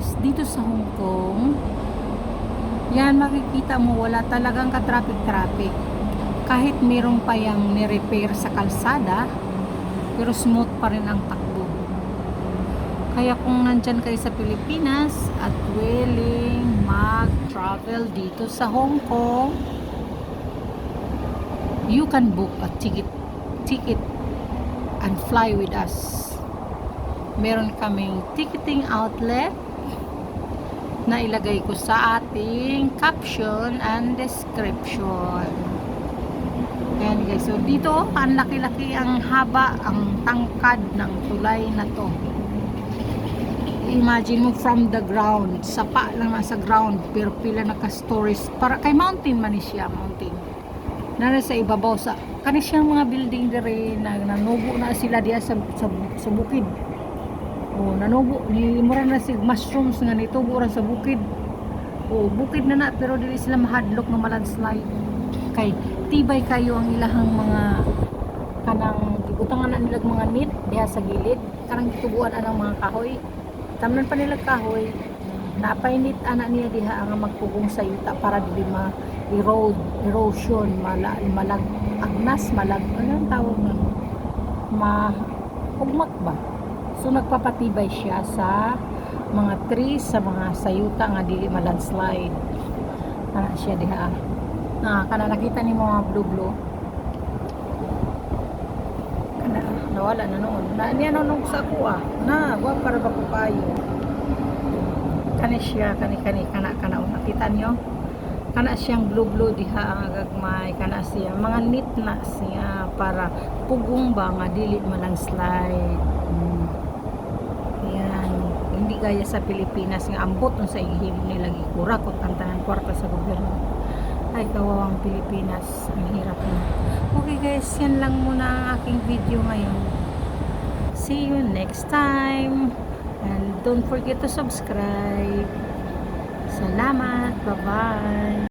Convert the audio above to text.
guys, dito sa Hong Kong, yan makikita mo wala talagang ka-traffic-traffic. Kahit meron pa yung ni-repair sa kalsada, pero smooth pa rin ang takbo. Kaya kung nandyan kayo sa Pilipinas at willing mag-travel dito sa Hong Kong, you can book a ticket ticket and fly with us. Meron kaming ticketing outlet na ilagay ko sa ating caption and description. Ayan guys, so dito ang laki-laki ang haba, ang tangkad ng tulay na to. Imagine mo from the ground, sapa lang nasa ground, pero pila naka-stories. Para kay mountain man siya, mountain. Nara sa ibabaw sa kani siyang mga building dire na nanubo na sila diya sa, sa, sa bukid. O nanubo ni mura na sig mushrooms nga nitubo ra sa bukid. O bukid na na pero dili sila mahadlok nga malandslide. Kay tibay kayo ang ilahang mga kanang gibutangan na nilag mga net diha sa gilid. Kanang gitubuan anang mga kahoy. Tamnan pa nila kahoy. Napainit ana niya diha ang magpugong sa yuta para dili ma erode erosion mala, malag agnas malag ano ang tawag na ma ugmak ba so nagpapatibay siya sa mga trees sa mga sayuta nga dili malandslide. Ana siya diha na kana nakita ni mga blue blue kana nawala na noon. Na niya nung sa kuha na wa para ba ko kani siya kani kani kana kana oh, nakita niyo? Kana siyang blue blue diha ang gagmay. Kana siya mga neat na siya para pugong ba nga dili man slide hmm. Gaya sa Pilipinas nga ambot sa ihilom nila gikura kung tantanan kwarta sa gobyerno. Ay kawawang Pilipinas ang hirap na. Okay guys yan lang muna ang aking video ngayon. See you next time. And don't forget to subscribe. Salamat. Bye bye